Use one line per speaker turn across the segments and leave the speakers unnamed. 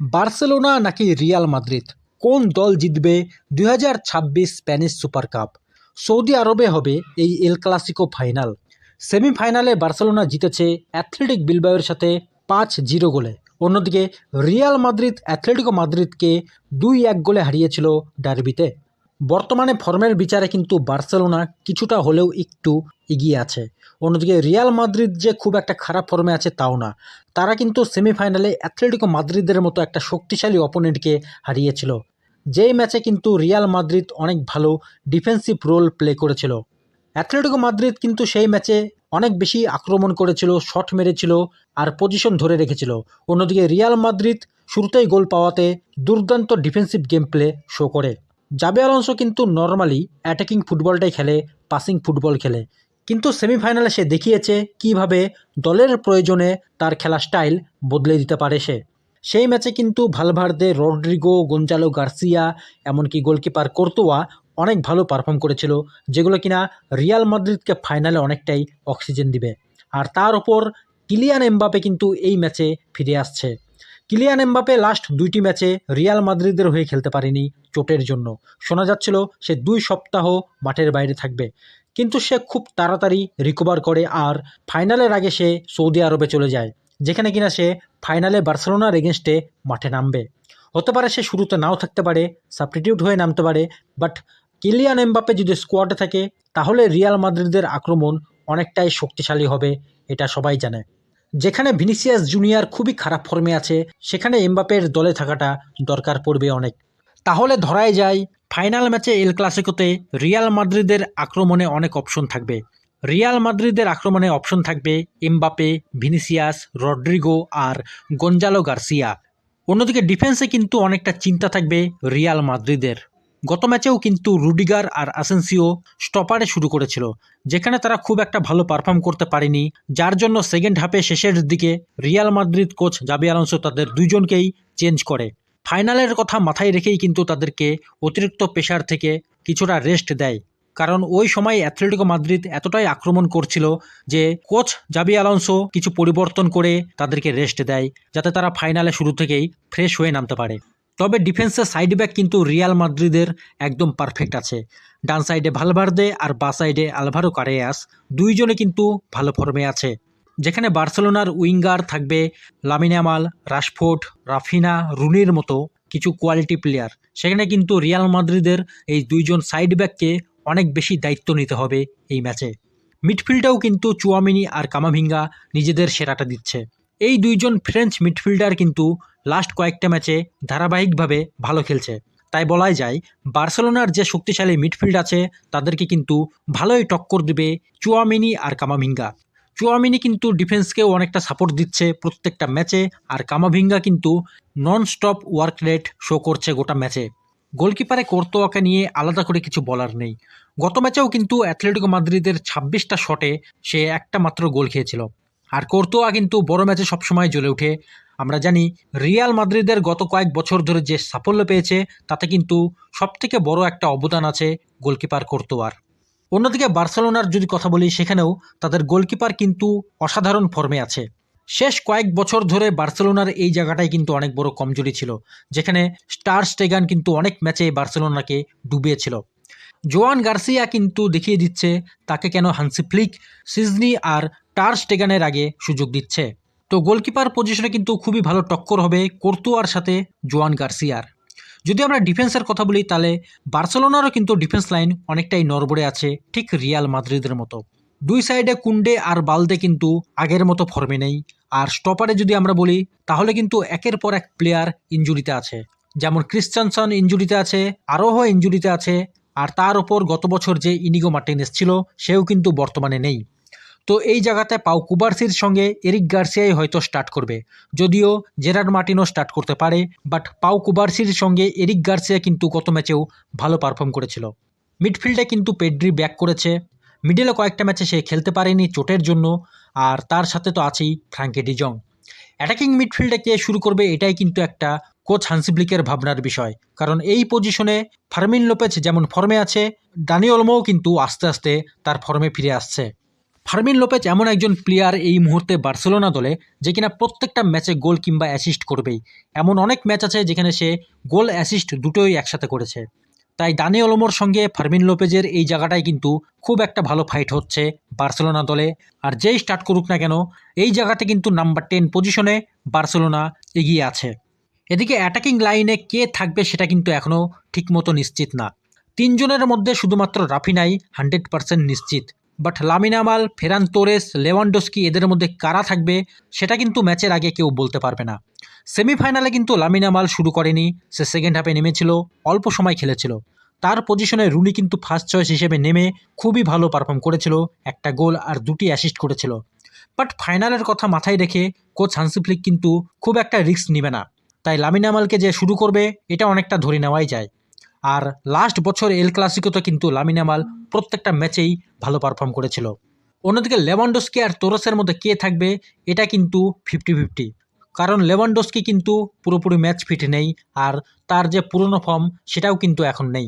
Barcelona নাকি Real Madrid? কোন দল জিতবে দুই হাজার ছাব্বিশ স্প্যানিশ সুপার কাপ? সৌদি আরবে হবে এই এল ক্লাসিকো ফাইনাল। সেমিফাইনালে বার্সেলোনা জিতেছে অ্যাথলেটিক বিলবাওয়ের সাথে পাঁচ জিরো গোলে। অন্যদিকে রিয়াল মাদ্রিদ অ্যাথলেটিকো মাদ্রিদকে দুই এক গোলে হারিয়েছিল ডার্বিতে। বর্তমানে ফর্মের বিচারে কিন্তু বার্সেলোনা কিছুটা হলেও একটু এগিয়ে আছে। অন্যদিকে রিয়াল মাদ্রিদ যে খুব একটা খারাপ ফর্মে আছে তাও না। তারা কিন্তু সেমিফাইনালে অ্যাথলেটিকো মাদ্রিদের মতো একটা শক্তিশালী অপোনেন্টকে হারিয়েছিল। যেই ম্যাচে কিন্তু রিয়াল মাদ্রিদ অনেক ভালো ডিফেন্সিভ রোল প্লে করেছিল। অ্যাথলেটিকো মাদ্রিদ কিন্তু সেই ম্যাচে অনেক বেশি আক্রমণ করেছিল শট মেরেছিল আর পজিশন ধরে রেখেছিল। অন্যদিকে রিয়াল মাদ্রিদ শুরুতেই গোল পাওয়াতে দুর্দান্ত ডিফেন্সিভ গেম প্লে শো করে। জাবে আলonso কিন্তু নর্মালি অ্যাটাকিং ফুটবলটাই খেলে পাসিং ফুটবল খেলে। কিন্তু সেমিফাইনালে সে দেখিয়েছে কীভাবে দলের প্রয়োজনে তার খেলা স্টাইল বদলে দিতে পারে সে। সেই ম্যাচে কিন্তু ভালভার্দে রড্রিগো, গঞ্জালো গার্সিয়া, এমনকি গোলকিপার কোর্তোয়া অনেক ভালো পারফর্ম করেছিল, যেগুলো কিনা রিয়াল মাদ্রিদকে ফাইনালে অনেকটাই অক্সিজেন দিবে। আর তার ওপর কিলিয়ান এমবাপে কিন্তু এই ম্যাচে ফিরে আসছে। কিলিয়ান এমবাপে লাস্ট দুইটি ম্যাচে রিয়াল মাদ্রিদের হয়ে খেলতে পারেনি চোটের জন্য। শোনা যাচ্ছিল সে দুই সপ্তাহ মাঠের বাইরে থাকবে। কিন্তু সে খুব তাড়াতাড়ি রিকভার করে আর ফাইনালের আগে সে সৌদি আরবে চলে যায়, যেখানে কিনা সে ফাইনালে বার্সেলোনার এগেনস্টে মাঠে নামবে। হতে পারে সে শুরুতে নাও থাকতে পারে সাবস্টিটিউট হয়ে নামতে পারে বাট কিলিয়ান এমবাপে যদি স্কোয়াডে থাকে, তাহলে রিয়াল মাদ্রিদের আক্রমণ অনেকটাই শক্তিশালী হবে, এটা সবাই জানে। যেখানে ভিনিসিয়াস জুনিয়র খুবই খারাপ ফর্মে আছে, সেখানে এমবাপের দলে থাকাটা দরকার পড়বে অনেক। তাহলে ধরাই যায়, ফাইনাল ম্যাচে এল ক্লাসিকোতে রিয়াল মাদ্রিদের আক্রমণে অনেক অপশন থাকবে। রিয়াল মাদ্রিদের আক্রমণে অপশন থাকবে এমবাপে, ভিনিসিয়াস, রড্রিগো আর গঞ্জালো গার্সিয়া। অন্যদিকে ডিফেন্সে কিন্তু অনেকটা চিন্তা থাকবে রিয়াল মাদ্রিদের। গত ম্যাচেও কিন্তু রুডিগার আর আসেন্সিও স্টপারে শুরু করেছিল, যেখানে তারা খুব একটা ভালো পারফর্ম করতে পারেনি, যার জন্য সেকেন্ড হাফে শেষের দিকে Real Madrid coach Xabi Alonso তাদের দুইজনকেই চেঞ্জ করে। ফাইনালের কথা মাথায় রেখেই কিন্তু তাদেরকে অতিরিক্ত পেশার থেকে কিছুটা রেস্ট দেয়, কারণ ওই সময় অ্যাথলেটিকো মাদ্রিদ এতটাই আক্রমণ করছিল যে কোচ জাবি আলonso কিছু পরিবর্তন করে তাদেরকে রেস্ট দেয়, যাতে তারা ফাইনালে শুরু থেকেই ফ্রেশ হয়ে নামতে পারে। তবে ডিফেন্সের সাইড ব্যাক কিন্তু রিয়াল মাদ্রিদের একদম পারফেক্ট আছে। ডান সাইডে ভালভার্দে আর বা সাইডে আলভারো কারেয়াস দুইজনে কিন্তু ভালো ফর্মে আছে। যেখানে বার্সেলোনার উইঙ্গার থাকবে লামিনামাল রাশফোর্ট রাফিনা, রুনির মতো কিছু কোয়ালিটি প্লেয়ার সেখানে কিন্তু রিয়াল মাদ্রিদের এই দুইজন সাইড ব্যাককে অনেক বেশি দায়িত্ব নিতে হবে এই ম্যাচে মিডফিল্ডেও কিন্তু চুয়ামিনি আর কামাভিঙ্গা নিজেদের সেরাটা দিচ্ছে। এই দুইজন ফ্রেঞ্চ মিডফিল্ডার কিন্তু লাস্ট কয়েকটা ম্যাচে ধারাবাহিকভাবে ভালো খেলছে। তাই বলাই যায়, বার্সেলোনার যে শক্তিশালী মিডফিল্ড আছে, তাদেরকে কিন্তু ভালোই টক্কর দেবে চুয়ামিনি আর কামাভিঙ্গা। চুয়ামিনি কিন্তু ডিফেন্সকেও অনেকটা সাপোর্ট দিচ্ছে প্রত্যেকটা ম্যাচে, আর কামাভিঙ্গা কিন্তু non stop work rate show করছে গোটা ম্যাচে। গোলকিপারে কোর্তোয়াকে নিয়ে আলাদা করে কিছু বলার নেই। গত ম্যাচেও কিন্তু অ্যাথলেটিকো মাদ্রিদের ছাব্বিশটা শটে সে একটা মাত্র গোল খেয়েছিল। আর কোর্তোয়া কিন্তু বড় ম্যাচে সবসময় জ্বলে ওঠে আমরা জানি রিয়াল মাদ্রিদের গত কয়েক বছর ধরে যে সাফল্য পেয়েছে, তাতে কিন্তু সবথেকে বড় একটা অবদান আছে গোলকিপার কোর্তোয়ার। অন্যদিকে বার্সেলোনার যদি কথা বলি, সেখানেও তাদের গোলকিপার কিন্তু অসাধারণ ফর্মে আছে। শেষ কয়েক বছর ধরে বার্সেলোনার এই জায়গাটাই কিন্তু অনেক বড় কমজোরি ছিল, যেখানে স্টার স্টেগান কিন্তু অনেক ম্যাচে বার্সেলোনাকে ডুবিয়েছিল। জোয়ান গার্সিয়া কিন্তু দেখিয়ে দিচ্ছে, তাকে কেন হানসি ফ্লিক, সিজনি আর টার স্টেগানের আগে সুযোগ দিচ্ছে। তো গোলকিপার পজিশনে কিন্তু খুবই ভালো টক্কর হবে কোর্তুয়ার সাথে জোয়ান গার্সিয়ার। যদি আমরা ডিফেন্সের কথা বলি, তাহলে বার্সেলোনারও কিন্তু ডিফেন্স লাইন অনেকটাই নড়বড়ে আছে ঠিক রিয়াল মাদ্রিদের মতো। দুই সাইডে কুন্ডে আর বালদে কিন্তু আগের মতো ফর্মে নেই। আর স্টপারে যদি আমরা বলি, তাহলে কিন্তু একের পর এক প্লেয়ার ইঞ্জুরিতে আছে। যেমন ক্রিশ্চানসন ইঞ্জুরিতে আছে, আরোহ ইঞ্জুরিতে আছে, আর তার ওপর গত বছর যে ইনিগো মার্টিনেস ছিল, সেও কিন্তু বর্তমানে নেই। তো এই জায়গাতে পাও কুবার্সির সঙ্গে এরিক গার্সিয়াই হয়তো স্টার্ট করবে। যদিও জেরার্ড মার্টিনও স্টার্ট করতে পারে বাট পাও কুবার্সির সঙ্গে এরিক গার্সিয়া কিন্তু গত ম্যাচেও ভালো পারফর্ম করেছিল। মিডফিল্ডে কিন্তু পেড্রি ব্যাক করেছে। মিডলে কয়েকটা ম্যাচে সে খেলতে পারেনি চোটের জন্য, আর তার সাথে তো আছেই ফ্র্যাঙ্কে ডিজং অ্যাটাকিং মিডফিল্ডে কে শুরু করবে এটাই কিন্তু একটা কোচ হান্সিব্লিকের ভাবনার বিষয়। কারণ এই পজিশনে ফার্মিন লোপেজ যেমন ফর্মে আছে ডানিওলমোও কিন্তু আস্তে আস্তে তার ফর্মে ফিরে আসছে। ফার্মিন লোপেজ এমন একজন প্লেয়ার এই মুহূর্তে বার্সেলোনা দলে, যে কিনা প্রত্যেকটা ম্যাচে গোল কিংবা অ্যাসিস্ট করবেই। এমন অনেক ম্যাচ আছে যেখানে সে গোল অ্যাসিস্ট দুটোই একসাথে করেছে। তাই দানি অলমোর সঙ্গে ফার্মিন লোপেজের এই জায়গাটায় কিন্তু খুব একটা ভালো ফাইট হচ্ছে বার্সেলোনা দলে। আর যেই স্টার্ট করুক না কেন, এই জায়গাতে কিন্তু নাম্বার টেন পজিশনে বার্সেলোনা এগিয়ে আছে। এদিকে অ্যাটাকিং লাইনে কে থাকবে সেটা কিন্তু এখনও ঠিকমতো নিশ্চিত না। তিনজনের মধ্যে শুধুমাত্র রাফিনাই হান্ড্রেড পার্সেন্ট নিশ্চিত। But Lamine Yamal Ferran Torres Lewandowski এদের মধ্যে কারা থাকবে, সেটা কিন্তু ম্যাচের আগে কেউ বলতে পারবে না। সেমিফাইনালে কিন্তু লামিনামাল শুরু করেনি, সে সেকেন্ড হাফে নেমেছিল, অল্প সময় খেলেছিল। তার পজিশনে রুনি কিন্তু ফার্স্ট চয়েস হিসেবে নেমে খুবই ভালো পারফর্ম করেছিল, একটা গোল আর দুটি অ্যাসিস্ট করেছিল। বাট ফাইনালের কথা মাথায় রেখে কোচ হান্সিফ্লিক কিন্তু খুব একটা রিস্ক নেবে না। তাই লামিনামালকে যে শুরু করবে, এটা অনেকটা ধরে নেওয়াই যায়। আর লাস্ট বছর এল ক্লাসিকোতে কিন্তু লামিনামাল প্রত্যেকটা ম্যাচেই ভালো পারফর্ম করেছিল। অন্যদিকে লেভানডোস্কি আর তোরসের মধ্যে কে থাকবে, এটা কিন্তু ফিফটি ফিফটি কারণ লেভানডোস্কি কিন্তু পুরোপুরি ম্যাচ ফিট নেই আর তার যে পুরনো ফর্ম সেটাও কিন্তু এখন নেই।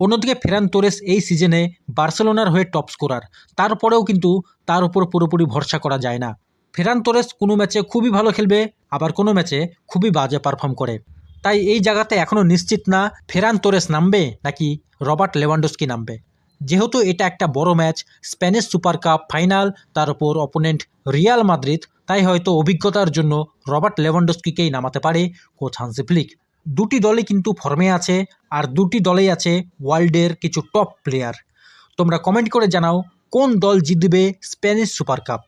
অন্যদিকে ফেরান তোরেস এই সিজনে বার্সেলোনার হয়ে টপ স্কোরার তারপরেও কিন্তু তার উপর পুরোপুরি ভরসা করা যায় না। ফেরান তোরেস কোনো ম্যাচে খুবই ভালো খেলবে, আবার কোনো ম্যাচে খুবই বাজে পারফর্ম করে। তাই এই জায়গাতে এখনও নিশ্চিত না ফেরান তোরেস নামবে নাকি রবার্ট লেভানডোস্কি নামবে। যেহেতু এটা একটা বড় match, Spanish super cup final, তার উপর অপোনেন্ট রিয়াল মাদ্রিদ, তাই হয়তো অভিজ্ঞতার জন্য রবার্ট লেভানডোস্কিকেই নামাতে পারে কোচ হান্সি ফ্লিক দুটি দলই কিন্তু ফর্মে আছে, আর দুটি দলেই আছে ওয়ার্ল্ডের কিছু টপ প্লেয়ার। তোমরা কমেন্ট করে জানাও কোন দল জিতবে স্প্যানিশ সুপার কাপ।